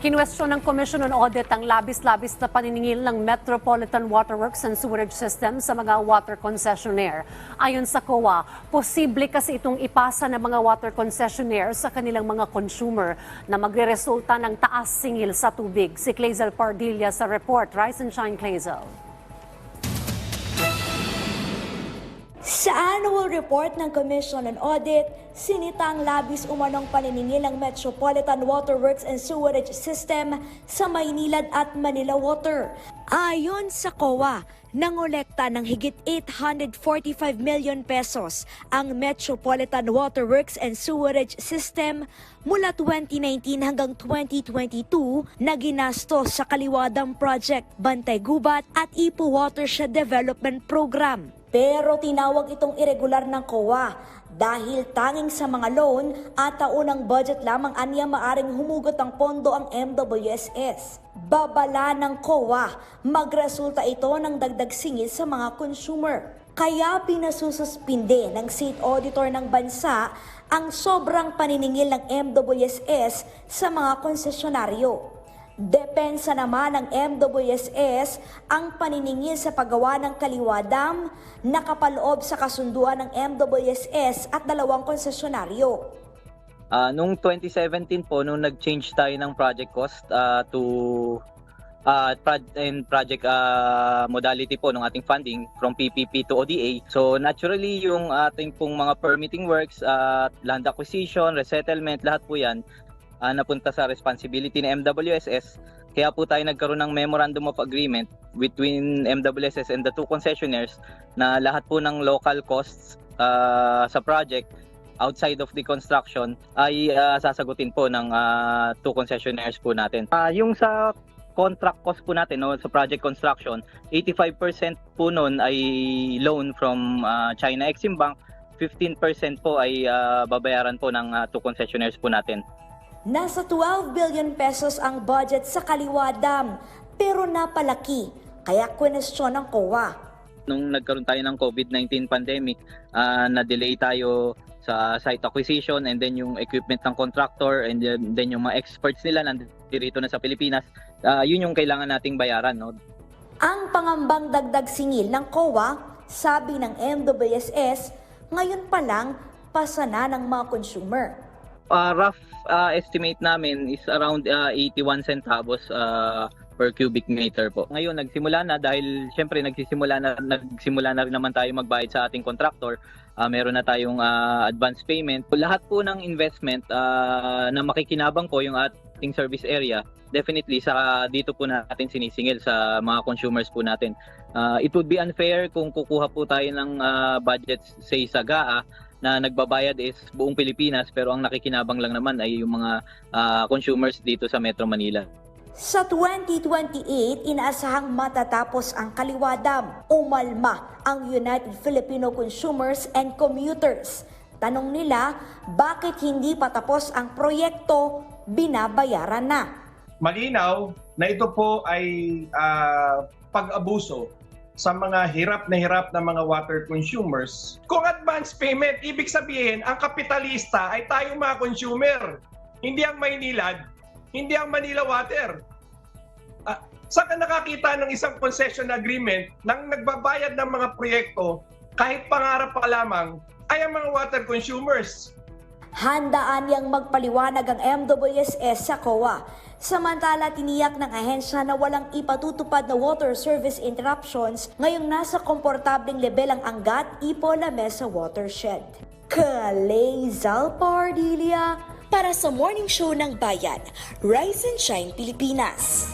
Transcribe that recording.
Kinwestiyon ng Commission on Audit ang labis-labis na paniningil ng Metropolitan Waterworks and Sewerage System sa mga water concessionaire. Ayon sa COA, posible kasi itong ipasa ng mga water concessionaire sa kanilang mga consumer na magre-resulta ng taas singil sa tubig. Si Clazel Pardilla sa report. Rise and shine, Clazel. Sa annual report ng Commission on Audit, sinitang labis umanong paniningil ng Metropolitan Waterworks and Sewerage System sa Maynilad at Manila Water. Ayon sa COA, nangolekta ng higit 845 million pesos ang Metropolitan Waterworks and Sewerage System mula 2019 hanggang 2022 na ginastos sa Kaliwadang Project, Bantay Gubat at Ipo Watershed Development Program. Pero tinawag itong irregular ng COA dahil tanging sa mga loan at taunang budget lamang anya maaring humugot ang pondo ang MWSS. Babala ng COA, magresulta ito ng dagdag singil sa mga consumer. Kaya pinasususpinde ng State Auditor ng bansa ang sobrang paniningil ng MWSS sa mga konsesyonaryo. Depensa naman ng MWSS ang paniningil sa paggawa ng Kaliwa Dam na kapaloob sa kasunduan ng MWSS at dalawang konsesyonaryo. Ah, nung 2017 po, nung nag-change tayo ng project cost ah, to ah, prod- and project ah, modality po ng ating funding from PPP to ODA. So naturally yung ating pong mga permitting works, at land acquisition, resettlement, lahat po yan ah, napunta sa responsibility ng MWSS. Kaya po tayo nagkaroon ng Memorandum of Agreement between MWSS and the two concessionaires na lahat po ng local costs ah, sa project outside of the construction ay ah, sasagutin po ng ah, two concessionaires po natin. Ah, yung sa contract cost po natin no, sa project construction, 85% po noon ay loan from ah, China Exim Bank, 15% po ay ah, babayaran po ng ah, two concessionaires po natin. Nasa 12 billion pesos ang budget sa Kaliwa Dam pero napalaki kaya kwenestyon ng COA. nung nagkaroon tayo ng COVID-19 pandemic, ah, na-delay tayo sa site acquisition and then yung equipment ng contractor and then, then yung mga experts nila nandito na sa Pilipinas, ah, yun yung kailangan nating bayaran. No? Ang pangambang dagdag singil ng COA, sabi ng MWSS, ngayon pa lang pasana ng mga consumer. Ah, rough ah, estimate namin is around ah, 81 centavos ah, per cubic meter po. Ngayon nagsimula na dahil syempre nagsisimula na nagsimula na rin naman tayo magbayad sa ating contractor. Ah, meron na tayong ah, advance payment. Lahat po ng investment ah, na makikinabang po yung ating service area, definitely sa dito po natin sinisingil sa mga consumers po natin. Ah, it would be unfair kung kukuha po tayo ng ah, budget say sa GAA na nagbabayad is buong Pilipinas pero ang nakikinabang lang naman ay yung mga ah, consumers dito sa Metro Manila. Sa 2028, inaasahang matatapos ang Kaliwa Dam. Umalma ang United Filipino Consumers and Commuters. Tanong nila, bakit hindi patapos ang proyekto, binabayaran na? malinaw na ito po ay ah, pag-abuso sa mga hirap na hirap na mga water consumers. Kung advance payment, ibig sabihin, ang kapitalista ay tayo mga consumer. Hindi ang Maynilad, hindi ang Manila Water. Ah, saan ka nakakita ng isang concession agreement nang nagbabayad ng mga proyekto kahit pangarap pa lamang ay ang mga water consumers? Handaan niyang magpaliwanag ang MWSS sa COA. Samantala, tiniyak ng ahensya na walang ipatutupad na water service interruptions ngayong nasa komportableng level ang Angat Ipo La Mesa Watershed. Kalay Zalpardilia para sa Morning Show ng Bayan, Rise and Shine Pilipinas.